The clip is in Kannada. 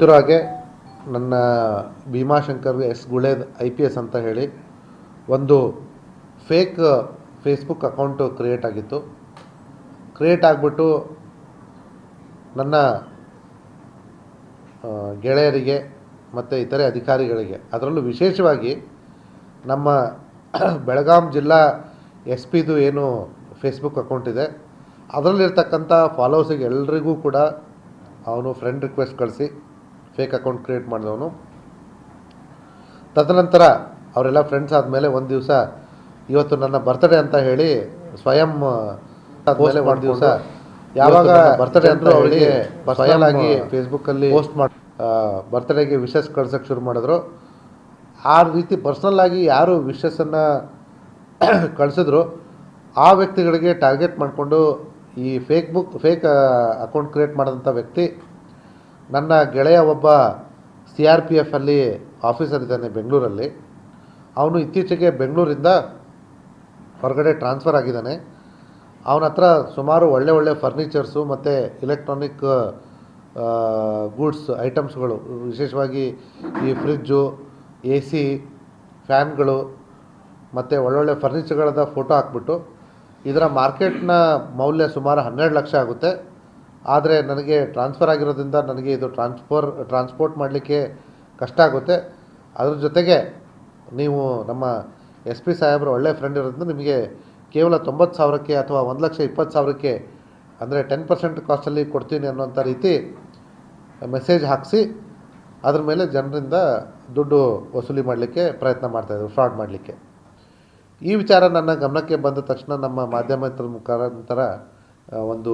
ಗೊತ್ತಿರೋ ಹಾಗೆ ನನ್ನ Bheemashankar S Guled I P S ಅಂತ ಹೇಳಿ ಒಂದು ಫೇಕ್ ಫೇಸ್ಬುಕ್ ಅಕೌಂಟು ಕ್ರಿಯೇಟ್ ಆಗಿತ್ತು. ಕ್ರಿಯೇಟ್ ಆಗಿಬಿಟ್ಟು ನನ್ನ ಗೆಳೆಯರಿಗೆ ಮತ್ತು ಇತರೆ ಅಧಿಕಾರಿಗಳಿಗೆ, ಅದರಲ್ಲೂ ವಿಶೇಷವಾಗಿ ನಮ್ಮ ಬೆಳಗಾಂ ಜಿಲ್ಲಾ ಎಸ್ ಪಿದು ಏನು ಫೇಸ್ಬುಕ್ ಅಕೌಂಟ್ ಇದೆ, ಅದರಲ್ಲಿರ್ತಕ್ಕಂಥ ಫಾಲೋವರ್ಸಿಗೆ ಎಲ್ರಿಗೂ ಕೂಡ ಅವನು ಫ್ರೆಂಡ್ ರಿಕ್ವೆಸ್ಟ್ ಕಳಿಸಿ ಫೇಕ್ ಅಕೌಂಟ್ ಕ್ರಿಯೇಟ್ ಮಾಡಿದವನು. ತದನಂತರ ಅವರೆಲ್ಲ ಫ್ರೆಂಡ್ಸ್ ಆದಮೇಲೆ ಒಂದು ದಿವಸ ಇವತ್ತು ನನ್ನ ಬರ್ತ್ಡೇ ಅಂತ ಹೇಳಿ ಸ್ವಯಂ ಆದಮೇಲೆ ಒಂದು ದಿವಸ ಯಾವಾಗ ಬರ್ತ್ಡೇ ಅಂತ ಅವರಿಗೆ ಸ್ವಯಂ ಆಗಿ ಫೇಸ್ಬುಕ್ಕಲ್ಲಿ ಪೋಸ್ಟ್ ಮಾಡಿ ಬರ್ತ್ಡೇಗೆ ವಿಶಸ್ ಕಳ್ಸೋಕ್ಕೆ ಶುರು ಮಾಡಿದ್ರು. ಆ ರೀತಿ ಪರ್ಸ್ನಲ್ ಆಗಿ ಯಾರು ವಿಶಸ್ಸನ್ನು ಕಳಿಸಿದ್ರು. ಆ ವ್ಯಕ್ತಿಗಳಿಗೆ ಟಾರ್ಗೆಟ್ ಮಾಡಿಕೊಂಡು ಈ ಫೇಕ್ಬುಕ್ ಫೇಕ್ ಅಕೌಂಟ್ ಕ್ರಿಯೇಟ್ ಮಾಡಿದಂಥ ವ್ಯಕ್ತಿ ನನ್ನ ಗೆಳೆಯ ಒಬ್ಬ ಸಿ ಆರ್ ಪಿ ಎಫಲ್ಲಿ ಆಫೀಸರ್ ಇದ್ದಾನೆ ಬೆಂಗಳೂರಲ್ಲಿ. ಅವನು ಇತ್ತೀಚೆಗೆ ಬೆಂಗಳೂರಿಂದ ಹೊರಗಡೆ ಟ್ರಾನ್ಸ್ಫರ್ ಆಗಿದ್ದಾನೆ. ಅವನ ಹತ್ರ ಸುಮಾರು ಒಳ್ಳೆ ಒಳ್ಳೆ ಫರ್ನಿಚರ್ಸು ಮತ್ತು ಇಲೆಕ್ಟ್ರಾನಿಕ್ ಗೂಡ್ಸ್, ಐಟಮ್ಸ್ಗಳು, ವಿಶೇಷವಾಗಿ ಈ ಫ್ರಿಜ್ಜು ಎ ಸಿ, ಫ್ಯಾನ್ಗಳು ಮತ್ತು ಒಳ್ಳೊಳ್ಳೆ ಫರ್ನಿಚರ್ಗಳದ ಫೋಟೋ ಹಾಕ್ಬಿಟ್ಟು ಇದರ ಮಾರ್ಕೆಟ್ನ ಮೌಲ್ಯ ಸುಮಾರು ಹನ್ನೆರಡು ಲಕ್ಷ ಆಗುತ್ತೆ. ಆದರೆ ನನಗೆ ಟ್ರಾನ್ಸ್ಫರ್ ಆಗಿರೋದ್ರಿಂದ ನನಗೆ ಇದು ಟ್ರಾನ್ಸ್ಫರ್ ಟ್ರಾನ್ಸ್ಪೋರ್ಟ್ ಮಾಡಲಿಕ್ಕೆ ಕಷ್ಟ ಆಗುತ್ತೆ. ಅದ್ರ ಜೊತೆಗೆ ನೀವು ನಮ್ಮ ಎಸ್ ಪಿ ಸಾಹೇಬರು ಒಳ್ಳೆ ಫ್ರೆಂಡ್ ಇರೋದ್ರಿಂದ ನಿಮಗೆ ಕೇವಲ ತೊಂಬತ್ತು ಸಾವಿರಕ್ಕೆ ಅಥವಾ ಒಂದು ಲಕ್ಷ ಇಪ್ಪತ್ತು ಸಾವಿರಕ್ಕೆ ಅಂದರೆ ಟೆನ್ ಪರ್ಸೆಂಟ್ ಕಾಸ್ಟಲ್ಲಿ ಕೊಡ್ತೀನಿ ಅನ್ನೋಂಥ ರೀತಿ ಮೆಸೇಜ್ ಹಾಕಿಸಿ, ಅದ್ರ ಮೇಲೆ ಜನರಿಂದ ದುಡ್ಡು ವಸೂಲಿ ಮಾಡಲಿಕ್ಕೆ ಪ್ರಯತ್ನ ಮಾಡ್ತಾಯಿದ್ರು ಫ್ರಾಡ್ ಮಾಡಲಿಕ್ಕೆ. ಈ ವಿಚಾರ ನನ್ನ ಗಮನಕ್ಕೆ ಬಂದ ತಕ್ಷಣ ನಮ್ಮ ಮಾಧ್ಯಮದ ಮುಖಾಂತರ ಒಂದು